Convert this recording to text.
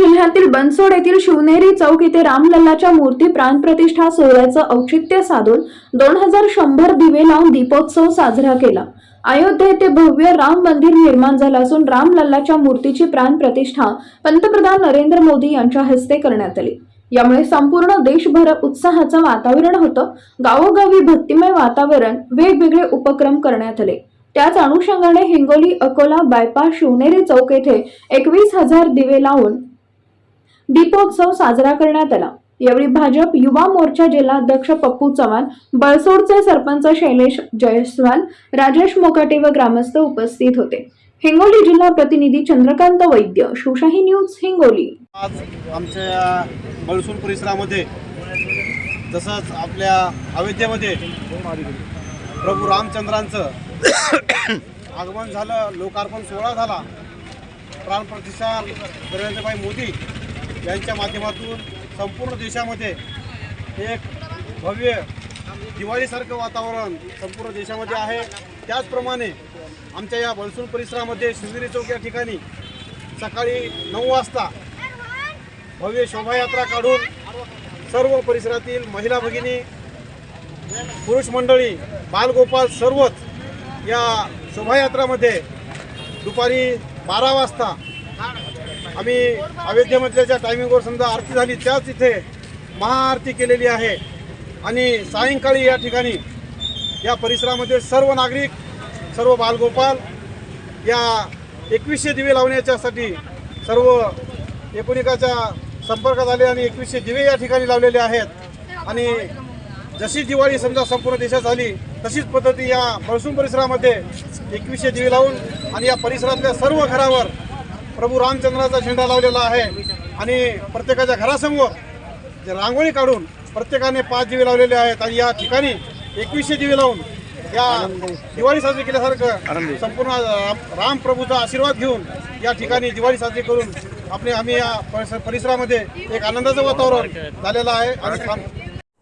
जिल्ह्यातील बनसोड येथील शिवनेरी चौक येथे रामलल्लाच्या मूर्ती प्राणप्रतिष्ठा सोहळ्याचं औचित्य साधून दोन हजार शंभर दिवे लावून दीपोत्सव साजरा केला. अयोध्या येथे भव्य राम मंदिर निर्माण झालं असून रामलल्लाच्या मूर्तीची प्राणप्रतिष्ठा पंतप्रधान नरेंद्र मोदी यांच्या हस्ते करण्यात आली. यामुळे संपूर्ण देशभर उत्साहाचं वातावरण होतं. गावोगावी भक्तिमय वातावरण वेगवेगळे उपक्रम करण्यात आले. त्याच अनुषंगाने हिंगोली अकोला बायपास शिवनेरी चौक येथे एकवीस हजार दिवे लावून दीपोत्सव साजरा करण्यात आला. यावेळी भाजप युवा मोर्चा जिल्हाध्यक्ष पप्पू चव्हाण बळसोडचे सरपंच शैलेश जयस्वाल राजेश मोकाटे व ग्रामस्थ उपस्थित होते. हिंगोली जिल्हा प्रतिनिधी चंद्रकांत वैद्य शिवशाही न्यूज हिंगोली. आज आमच्या बळसोड बळसूर परिसरामध्ये तसंच आपल्या अयोध्येमध्ये प्रभू रामचंद्रांचं आगमन झालं लोकार्पण सोहळा झाला. प्राणप्रतिष्ठा नरेंद्रभाई मोदी यांच्या माध्यमातून संपूर्ण देशामध्ये एक भव्य दिवाळीसारखं वातावरण संपूर्ण देशामध्ये आहे. त्याचप्रमाणे आमच्या या बलसूर परिसरामध्ये शिवगिरी चौक या ठिकाणी सकाळी नऊ वाजता भव्य शोभायात्रा काढून सर्व परिसरातील महिला भगिनी पुरुष मंडळी बालगोपाल सर्वच या शोभायात्रामध्ये दुपारी बारा वाजता आम्ही अयोध्येमधल्याच्या टायमिंगवर समजा आरती झाली त्याच इथे महाआरती केलेली आहे. आणि सायंकाळी या ठिकाणी या परिसरामध्ये सर्व नागरिक सर्व बालगोपाल या एकवीसशे दिवे लावण्याच्यासाठी सर्व एकोणिकाच्या संपर्कात आले आणि एकवीसशे दिवे या ठिकाणी लावलेले आहेत. आणि जशी दिवाळी समजा संपूर्ण देशात झाली तशीच पद्धती या मळसूम परिसरामध्ये एकवीसशे दिवे लावून आणि या परिसरातल्या सर्व घरावर प्रभू रामचंद्राचा झेंडा लावलेला आहे. आणि प्रत्येकाच्या घरासमोर जे रांगोळी काढून प्रत्येकाने पाच दिवे लावलेले आहेत. आणि या ठिकाणी एकवीसशे दिवे लावून या दिवाळी साजरी केल्यासारखं संपूर्ण राम- राम प्रभूचा आशीर्वाद घेऊन या ठिकाणी दिवाळी साजरी करून आपले आम्ही या परिसर- परिसरामध्ये एक आनंदाचं वातावरण झालेलं आहे. आणि